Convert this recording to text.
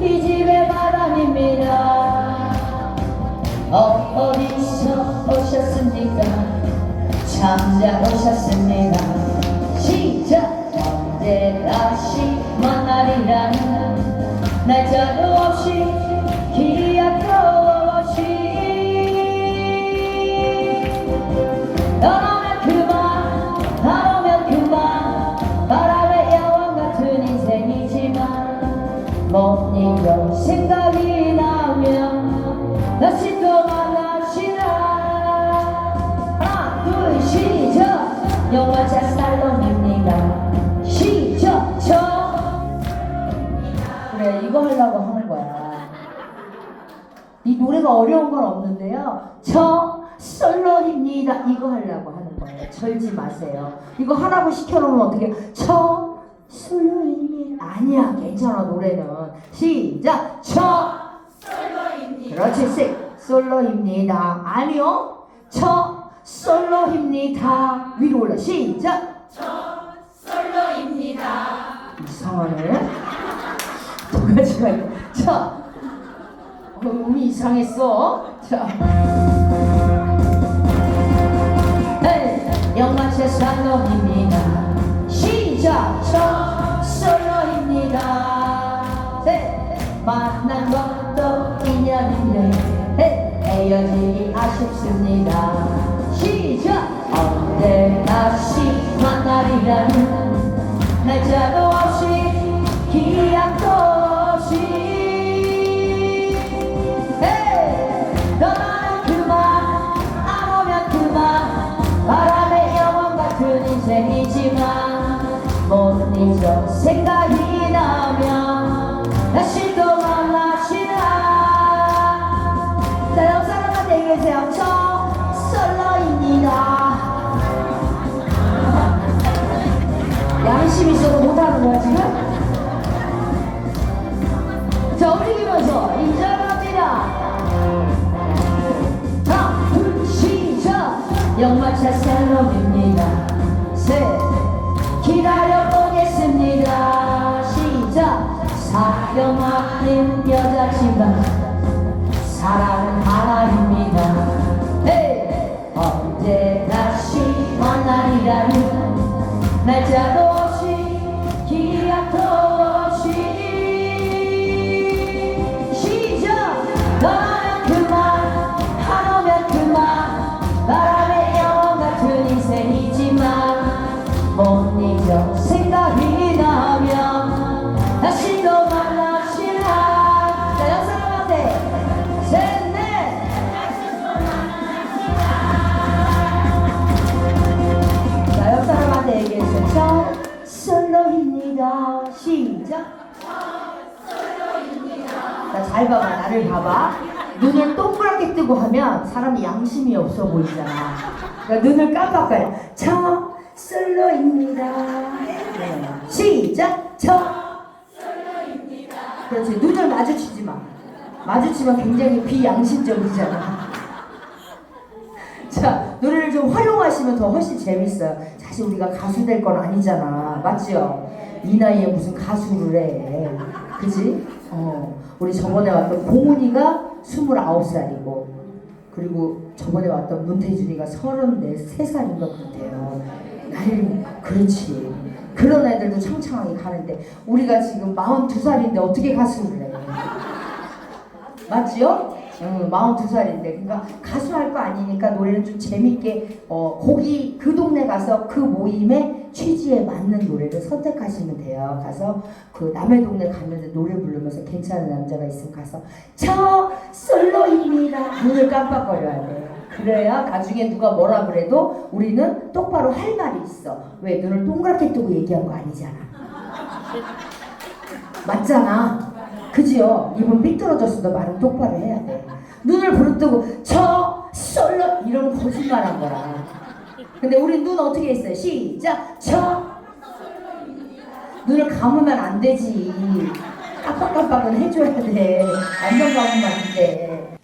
이 집의 바람입니다. 어디서 오셨습니까? 잠자 오셨습니다. 시작! 언제 다시 만나리라 날짜도 없이 영화차 살롱입니다 시작 저 그래 이거 하려고 하는 거야 이 노래가 어려운 건 없는데요. 저 솔로입니다. 이거 하려고 하는 거예요. 절지 마세요. 이거 하라고 시켜놓으면 어떻게? 저 솔로입니다. 아니야, 괜찮아 노래는. 시작. 저 솔로입니다. 그렇지, 씩. 솔로입니다. 아니요, 저 솔로입니다. 위로 올라. 시작. 저 솔로입니다. 이상하네. 두 가지가 있고. 자. 어, 음이 이상했어. 자. 에이, 영마체 살롱입니다. 시작, 저 솔로입니다. 셋, 만난 것도 인연인데, 셋, 헤어지기 아쉽습니다. 시작, 언제 다시 만나리라는 날짜도 없이 기약도 없이! 떠나면 그만 안 오면 그만 바람의 영원 같은 인생이지만 못 잊어 생각 양심 있어도 못하는 거야 지금? 자 움직이면서 인정합니다. 하나 둘 시작. 영마차 셀럽입니다. 셋 기다려보겠습니다. 시작. 사랑하는 여자지만 사랑은 하나입니다. 헤이 언제 다시 만나리라는 날짜도 저 솔로입니다. 시작. 자, 잘 봐봐. 나를 봐봐. 눈을 동그랗게 뜨고 하면 사람이 양심이 없어 보이잖아. 그러니까 눈을 깜빡거려. 저 솔로입니다. 네. 시작. 저 솔로입니다. 그렇지. 눈을 마주치지 마. 마주치면 굉장히 비양심적이잖아. 자, 노래를 좀 활용하시면 더 훨씬 재밌어요. 사실 우리가 가수 될 건 아니잖아. 맞죠? 이 나이에 무슨 가수를 해. 그지? 어. 우리 저번에 왔던 공훈이가 29살이고, 그리고 저번에 왔던 문태준이가 33살인 것 같아요. 나이, 그렇지. 그런 애들도 창창하게 가는데, 우리가 지금 42살인데 어떻게 가수를 해? 맞지요? 응, 42살인데 그러니까 가수 할 거 아니니까 노래는 좀 재밌게 어, 거기 그 동네 가서 그 모임의 취지에 맞는 노래를 선택하시면 돼요. 가서 그 남의 동네 갔는데 노래 부르면서 괜찮은 남자가 있으면 가서 저 솔로입니다. 눈을 깜빡거려야 돼. 그래야 나중에 누가 뭐라 그래도 우리는 똑바로 할 말이 있어. 왜 눈을 동그랗게 뜨고 얘기한 거 아니잖아. 맞잖아. 그지요? 입은 삐뚤어졌어도 말은 똑바로 해야 돼. 눈을 부릅뜨고 저 솔로 이러면 거짓말한 거라. 근데 우리 눈 어떻게 했어요? 시작. 저 눈을 감으면 안 되지. 깜빡깜빡은 해줘야 돼. 안경 감으면 안 돼.